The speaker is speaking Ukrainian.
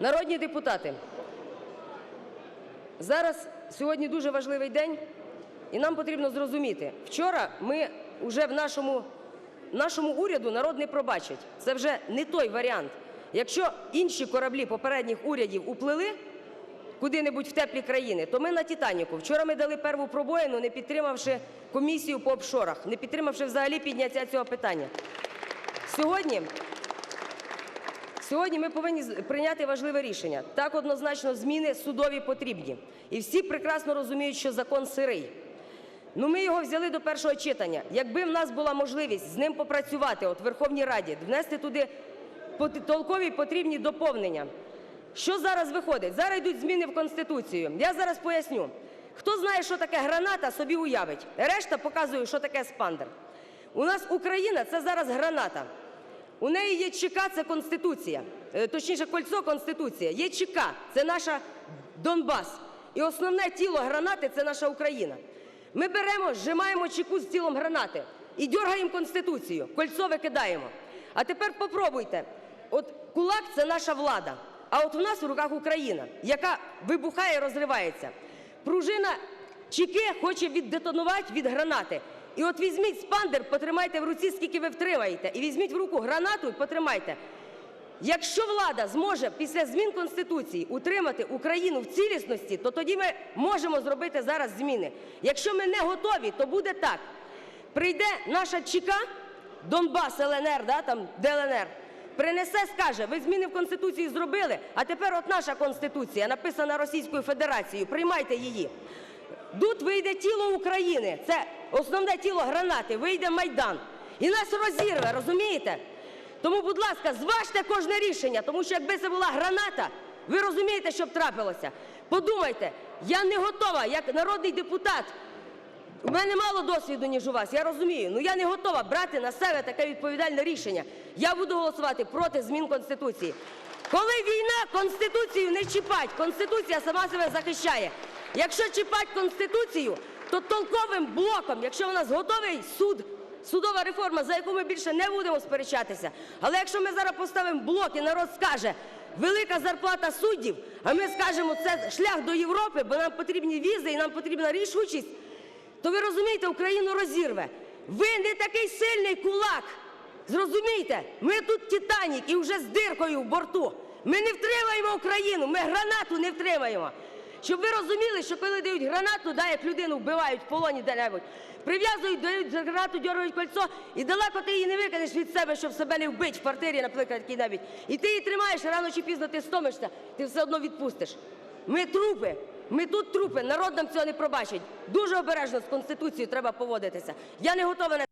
Народні депутати, зараз сьогодні дуже важливий день, і нам потрібно зрозуміти, вчора ми вже в нашому, нашому уряду народ не пробачить. Це вже не той варіант. Якщо інші кораблі попередніх урядів уплили куди-небудь в теплі країни, то ми на Титаніку. Вчора ми дали перву пробоїну, не підтримавши комісію по офшорах, не підтримавши взагалі підняття цього питання. Сьогодні Сьогодні ми повинні прийняти важливе рішення. Так однозначно зміни судові потрібні. І всі прекрасно розуміють, що закон сирий. Ну, ми його взяли до першого читання. Якби в нас була можливість з ним попрацювати от в Верховній Раді, внести туди толкові потрібні доповнення. Що зараз виходить? Зараз йдуть зміни в Конституцію. Я зараз поясню. Хто знає, що таке граната, собі уявить. Решта показує, що таке спандер. У нас Україна це зараз граната. У неї є ЧК – це Конституція, Е, точніше, кольцо – Конституція. Є ЧК – це наша Донбас. І основне тіло гранати – це наша Україна. Ми беремо, зжимаємо чеку з тілом гранати і дергаємо Конституцію, кольцо викидаємо. А тепер попробуйте. От кулак – це наша влада, а от в нас в руках Україна, яка вибухає розривається. Пружина чеки хоче віддетонувати від гранати. І от візьміть спандер, потримайте в руці, скільки ви втримаєте, і візьміть в руку гранату і потримайте. Якщо влада зможе після змін Конституції утримати Україну в цілісності, то тоді ми можемо зробити зараз зміни. Якщо ми не готові, то буде так. Прийде наша ЧК, Донбас, ЛНР, да, там, ДЛНР, принесе, скаже, ви зміни в Конституції зробили, а тепер от наша Конституція, написана Російською Федерацією, приймайте її. Тут вийде тіло України, це основне тіло гранати, вийде Майдан. І нас розірве, розумієте? Тому, будь ласка, зважте кожне рішення, тому що якби це була граната, ви розумієте, що б трапилося. Подумайте, я не готова, як народний депутат, у мене мало досвіду, ніж у вас, я розумію. Ну я не готова брати на себе таке відповідальне рішення. Я буду голосувати проти змін Конституції. Коли війна, Конституцію не чіпать. Конституція сама себе захищає. Якщо чіпать Конституцію, то толковим блоком, якщо у нас готовий суд, судова реформа, за яку ми більше не будемо сперечатися. Але якщо ми зараз поставимо блок і народ скаже, велика зарплата суддів, а ми скажемо, це шлях до Європи, бо нам потрібні візи і нам потрібна рішучість, то ви розумієте, Україну розірве. Ви не такий сильний кулак. Зрозумійте, ми тут Титанік і вже з диркою в борту. Ми не втримаємо Україну, ми гранату не втримаємо. Щоб ви розуміли, що коли дають гранату, да, як людину вбивають в полоні де-небудь, прив'язують, дають за гранату, дергають кольцо, і далеко ти її не викинеш від себе, щоб себе не вбити в квартирі, наприклад, якій-небудь. І ти її тримаєш, рано чи пізно ти стомишся, ти все одно відпустиш. Ми трупи, ми тут трупи, народ нам цього не пробачить. Дуже обережно з Конституцією треба поводитися. Я не готова на